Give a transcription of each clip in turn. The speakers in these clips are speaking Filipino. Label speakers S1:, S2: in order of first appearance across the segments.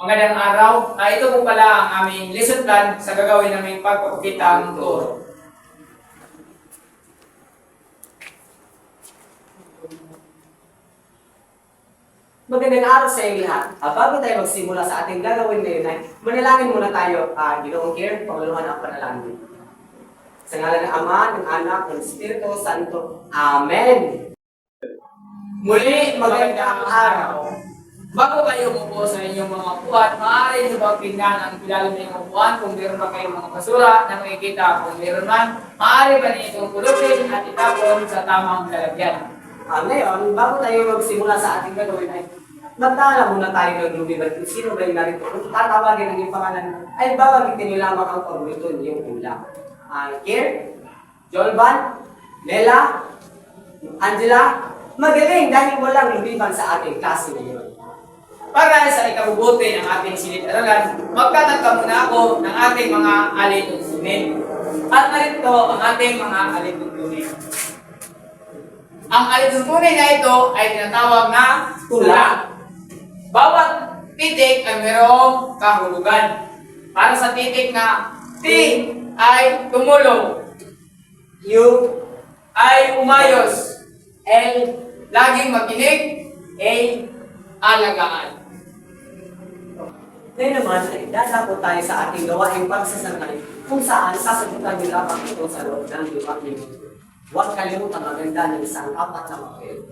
S1: Magandang araw. Ah, ito po pala ang aming lesson plan sa gagawin naming pagpapakita ng turo.
S2: Magandang araw sa inyo lahat. Ah, bago tayo magsimula sa ating gagawin ngayon ay manalangin muna tayo. Ah, Ginoong Kier, panguluhan ang panalangin. Sa ngalan ng Ama, ng Anak, ng Espiritu Santo. Amen.
S1: Muli, magandang araw. Bago kayo umupo sa inyong mga upuan, maaari niyo ba tingnan ang ilalim ng upuan kung meron ba kayong mga basura na makikita kung meron man, maaari ba niyo itong pulutin at itapon sa tamang lalagyan.
S2: Ah, ngayon, bago tayo magsimula sa ating gagawin ay magtala muna tayo ng lumibat kung sino ba yung narito. Kung tatawagin ang pangalan, ay babagitin niyo lamang ang paborito niyong ulam. Ah, Kier, Jolban, Nela, Angela, magaling dahil walang lumiban sa ating klase ngayon.
S1: Para sa ikabubuti ng ating silid-aralan, magtatagka muna ako ng ating mga alituntunin. At narito ang ating mga alituntunin. Ang alituntunin na ito ay tinatawag na tula. Bawat titik ay mayroong kahulugan. Para sa titik na T ay tumulong, U ay umayos, L laging makinig, A alagaan.
S2: Ngayon naman ay dadako tayo sa ating gawaing pagsasanay kung saan sasagutan niyo lamang ito sa loob ng limang minuto. Huwag kalimutan maganda ng isang apat na papel.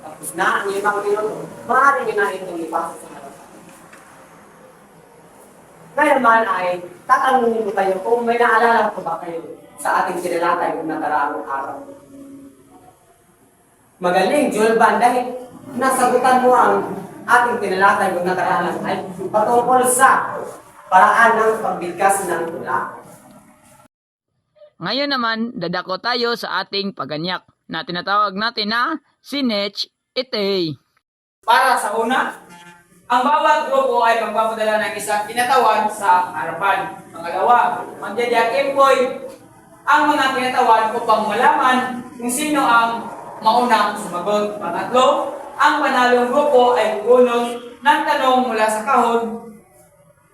S2: Tapos na ang limang minuto, maaari niyo na itong ipasa. Ngayon naman ay tatanungin mo tayo kung may naalala ko ba kayo sa ating tinalatay kung nakaraang araw. Magaling, Julban, dahil nasagutan mo ang ating tinalatay kung nakaraan ay patungkol sa paraan ng pagbigkas ng tula.
S3: Ngayon naman, dadako tayo sa ating paganyak na tinatawag natin na Sinech Ite.
S1: Para sa una, ang bawat grupo ay magpapadala ng isang tinatawan sa harapan. Pangalawa, magdadyakimpoy ang mga tinatawan upang malaman kung sino ang maunang sumagot. Pangatlo, ang panalong grupo ay gugunot ng tanong mula sa kahon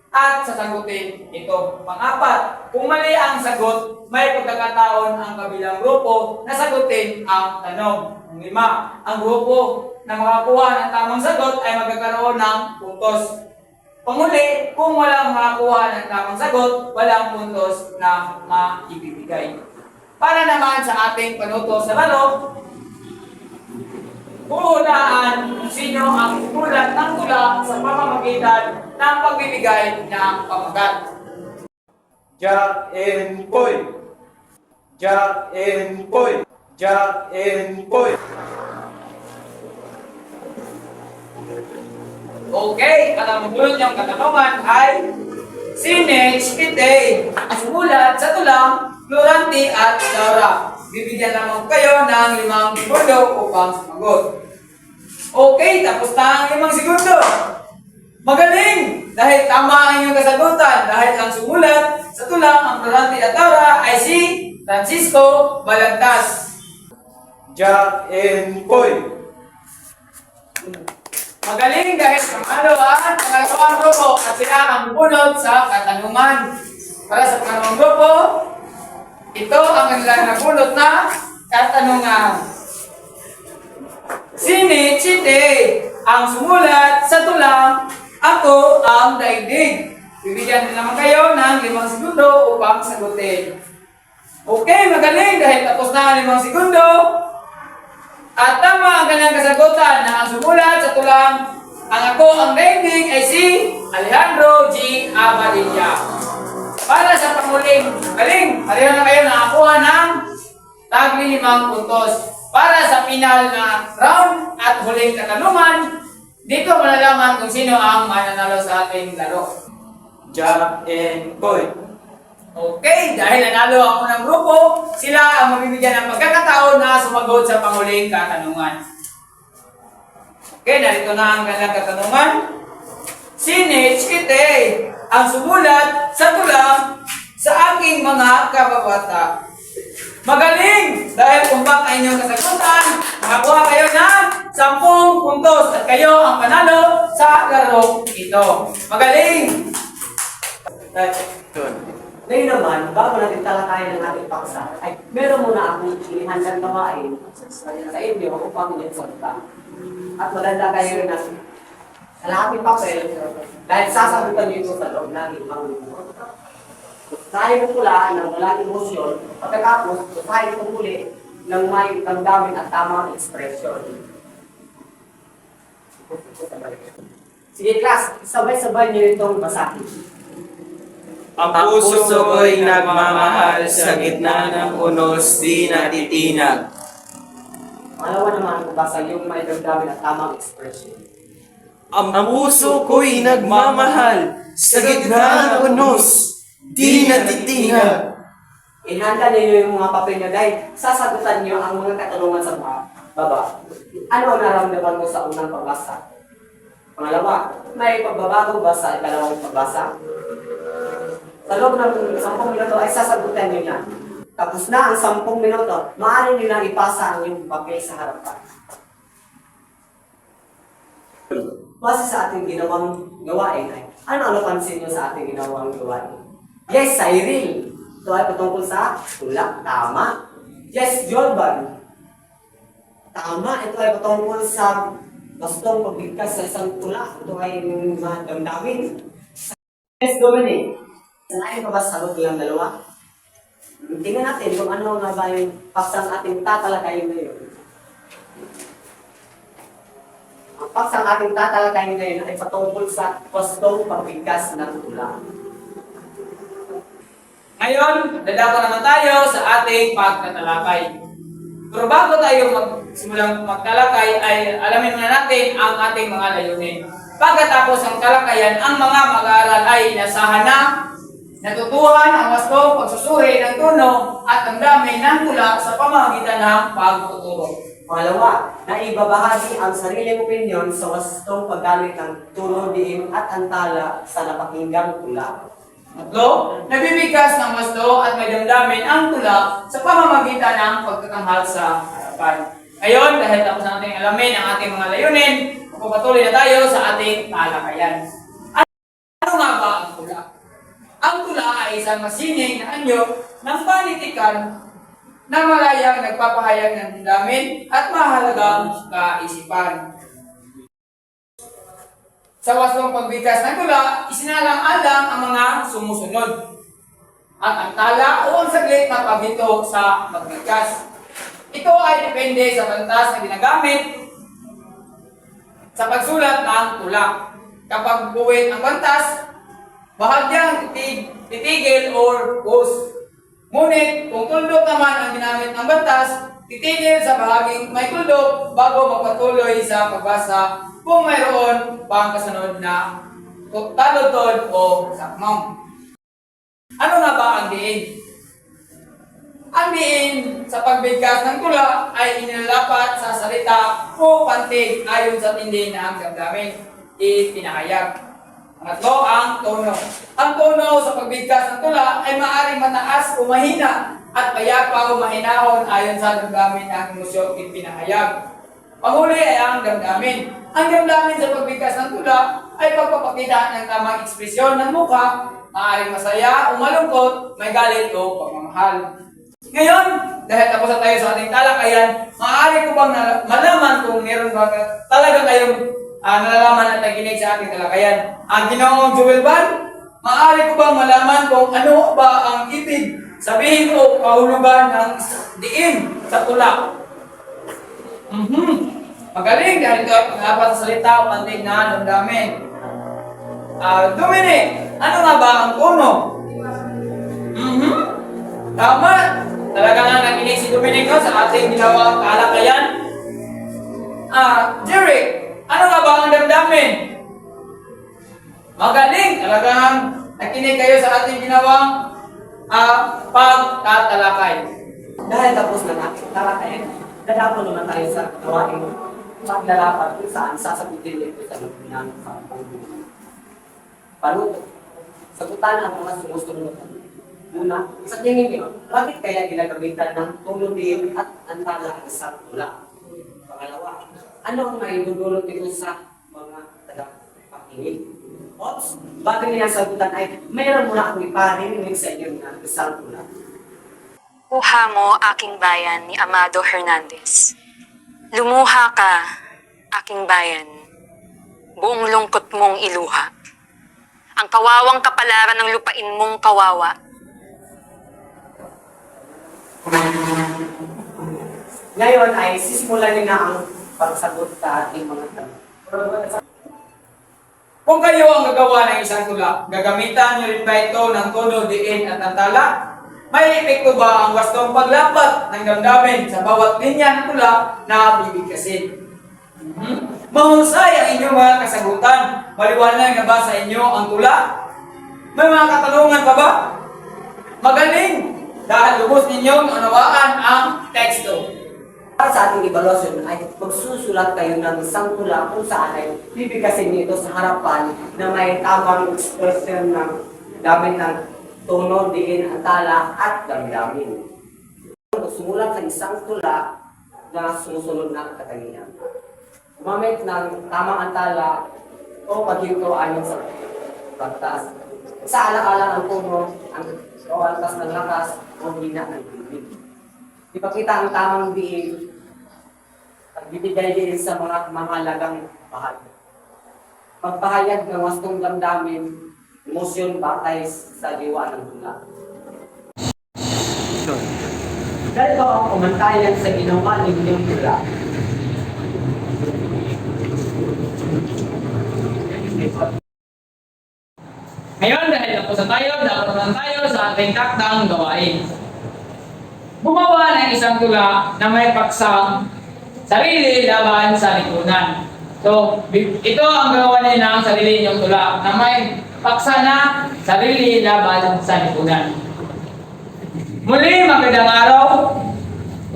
S1: at sasagutin ito. Pangapat, kung mali ang sagot, may pagkakataon ang kabilang grupo na sagutin ang tanong. Panglima, ang grupo na makakuha ng tamang sagot ay magkakaroon ng puntos. Panguli, kung walang makakuha ng tamang sagot, walang puntos na maibibigay. Para naman sa ating panuto sa laro, Huhulaan kung sino ang umulat ng tula sa pamamagitan ng pagbibigay ng pamagat.
S4: Jack and Poy. Jack and Poy. Jack and Poy.
S1: Okay, at ang magbulot niyang katanungan ay Sinech Kite. Sumulat sa tulang Florante at Laura. Bibigyan lamang kayo ng limang segundo upang sumagot. Okay, tapos na ang limang segundo. Magaling! Dahil tama ang inyong kasagutan. Dahil ang sumulat sa tulang ang Florante at Laura ay si Francisco Balagtas.
S4: Jack and Poy.
S1: Magaling dahil pangalo ang pangalawang grupo at sila ang bunod sa katanungan. Para sa pangalawang grupo, ito ang kanilang nabunot na katanungan. Sini Chite ang sumulat sa tulang Ako ang daigdig. Bibigyan din naman kayo ng limang segundo upang sagutin. Okay, magaling dahil tapos na ang limang segundo. At tama ang kanyang kasagutan na ang sumulat sa tulang ang ako ang daigdig ay si Alejandro G. Abadilla. Para sa panguling galing, pareho na kayo nakakuha ng tagli limang puntos. Para sa final na round at huling katanungan, dito malalaman kung sino ang mananalo sa ating laro.
S4: Jack and Poy.
S1: Okay, dahil nanalo ako ng grupo, sila ang mabibigyan ng pagkakataon na sumagot sa panguling katanungan. Okay, narito na ang kanilang katanungan. Sinich Kite ang sumulat sa tulang sa aking mga kababata. Magaling! Dahil kung baka inyong kasagutan, makakuha kayo ng 10 puntos at kayo ang panalo sa laro ito. Magaling!
S2: Ngayon naman, bago natin talakayan ng ating paksa, ay meron muna akong inihandang gawain sa inyo upang inyong At maganda kayo rin ng kalahating papel dahil sasagutan niyo ito sa loob ng panglumo. Tayo mo pula ng walang emosyon, pagkatapos tayo mo muli ng may damdamin at tamang ekspresyon. Sige class, sabay-sabay niyo itong basahin.
S4: Ang puso ko'y nagmamahal sa gitna ng unos di natitinag.
S2: Pangalawa naman, basa yung may damdamin at tamang ekspresyon.
S4: Ang puso ko'y nagmamahal sa gitna ng unos di natitinag.
S2: Inhanda niyo yung mga papel niyo dahil sasagutan niyo ang mga katanungan sa mga baba. Ano ang naramdaman mo sa unang pagbasa? Pangalawa, may pagbabago ba sa ikalawang pagbasa? Sa loob ng 10 minuto ay sasagutan niyo yan. Tapos na ang 10 minuto, maaari niyo na ipasa ang inyong papel sa harapan. Base sa ating ginawang gawain ay, ano ang napansin niyo sa ating ginawang gawain? Yes, Cyril! Ito ay patungkol sa tulak. Tama. Yes, Jordan. Tama. Ito ay patungkol sa bastong pagbigkas sa isang tulak. Ito ay mga damdamin. Yes, Dominic. Sanayin ka ba sa nilang dalawa? Tingnan natin kung ano nga ba yung paksang ating tatalakayin ngayon. Ang paksang ating tatalakayin ngayon ay patungkol sa bastong pagbigkas ng tulak.
S1: Ngayon, dadako naman tayo sa ating pagtatalakay. Pero bago tayo magsimulang magtalakay, ay alamin muna natin ang ating mga layunin. Pagkatapos ng talakayan, ang mga mag-aaral ay inasahan na natutuhan ang wastong pagsusuri ng tono at ang dami ng tula sa pamamagitan ng pagtuturo.
S2: Pangalawa, na ibabahagi ang sariling opinyon sa wastong paggamit ng tulo, diin at antala sa napakinggang tula.
S1: Tatlo, nabibigkas ng wasto at may damdamin ang tula sa pamamagitan ng pagtatanghal sa harapan. Ngayon, dahil tapos na natin alamin ang ating mga layunin, magpapatuloy na tayo sa ating talakayan. Ano nga ba ang tula? Ang tula ay isang masining na anyo ng panitikan na malayang nagpapahayag ng damdamin at mahalagang kaisipan. Sa wastong pagbigkas ng tula, isinalang-alang ang mga sumusunod. Ang antala o ang saglit na pabito sa pagbigkas. Ito ay depende sa bantas na ginagamit sa pagsulat ng tula. Kapag buwit ang bantas, bahagyang titig, titigil or pause. Ngunit kung tuldok naman ang ginamit ng bantas, titigil sa bahaging may tuldok bago magpatuloy sa pagbasa kung mayroon pang kasunod na talutod o sakmong. Ano nga ba ang diin? Ang diin sa pagbigkas ng tula ay inilalapat sa salita o pantig ayon sa tindi na ang damdamin ipinahayag. Pangatlo, ang tono. Ang tono sa pagbigkas ng tula ay maaaring mataas o mahina at payapa o mahinahon ayon sa damdamin ng emosyon ipinahayag. Panghuli ay ang damdamin. Ang damdamin sa pagbigkas ng tula ay pagpapakita ng tamang ekspresyon ng mukha, maaaring masaya o malungkot, may galit o pagmamahal. Ngayon, dahil tapos na tayo sa ating talakayan, maaari ko bang malaman kung meron ba talaga kayong ah, nalalaman at nakikinig sa ating talakayan? Ang ginawang Joel Ban, maaari ko bang malaman kung ano ba ang ibig sabihin o kahulugan ng diin sa tula? Mhm. Magaling dahil ito pag-apat sa salita o pantig na damdamin. Ah, Dominic, ano nga ba ang kuno? Mhm. Tama. Talaga nga nakinig si Dominic no, sa ating ginawang kalakayan. Ah, Jerry, ano nga ba ang damdamin? Magaling. Talagang nakinig kayo sa ating ginawang ah, pagtatalakay.
S2: Dahil tapos na natin talakayan, dadako naman tayo sa gawain paglalapat kung saan sasagutin nito sa ng Panuto. Sagutan ang mga sumusunod. Una, sa tingin niyo, bakit kaya ginagamitan ng tulong din at antala sa tula? Pangalawa, ano ang maidudulot nito sa mga tagapakinig? Ops, bago niya sagutan ay mayroon muna akong iparinig sa inyo na isang tula.
S5: Kuha mo, aking bayan, ni Amado Hernandez. Lumuha ka, aking bayan. Buong lungkot mong iluha. Ang kawawang kapalaran ng lupain mong kawawa.
S2: Ngayon ay sisimulan na ang pagsagot sa ating mga tanong.
S1: Kung kayo ang gagawa ng isang tula, gagamitan niyo rin ba ito ng tono, diin at antala? May epekto ba ang wastong paglapat ng damdamin sa bawat linya ng tula na bibigkasin? Hmm? Mahusay ang inyong mga kasagutan. Maliwanag na ba sa inyo ang tula? May mga katanungan pa ba? Magaling! Dahil lubos ninyong unawaan ang teksto.
S2: Para sa ating evaluation ay magsusulat kayo ng isang tula kung saan ay bibigkasin niyo ito sa harapan na may tamang expression ng gamit ng tono, diin, antala at damdamin. Sumulat sa isang tula na sumusunod na katangian. Gumamit ng tamang antala o paghinto ayon sa pagtaas. Sa ala-ala ng tono, ang o altas ng lakas o hina ng bibig. Ipakita ang tamang diin bibigay din sa mga mahalagang bahagi. Pagpahayag ng wastong damdamin, emosyon batay sa diwa ng tula. Ganito ang kumantayan sa ginawa ninyong tula.
S1: Ngayon, dahil tapos na tayo, dapat na tayo sa ating takdang gawain. Gumawa ng isang tula na may paksang sarili laban sa lipunan. So, ito ang gawa niya ng sarili niyong tula na may paksa na sarili laban sa lipunan. Muli, magandang araw.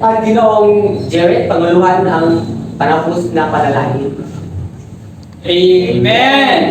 S2: Ang ginoong Jared, panguluhan ang panapos na panalangin.
S1: Amen.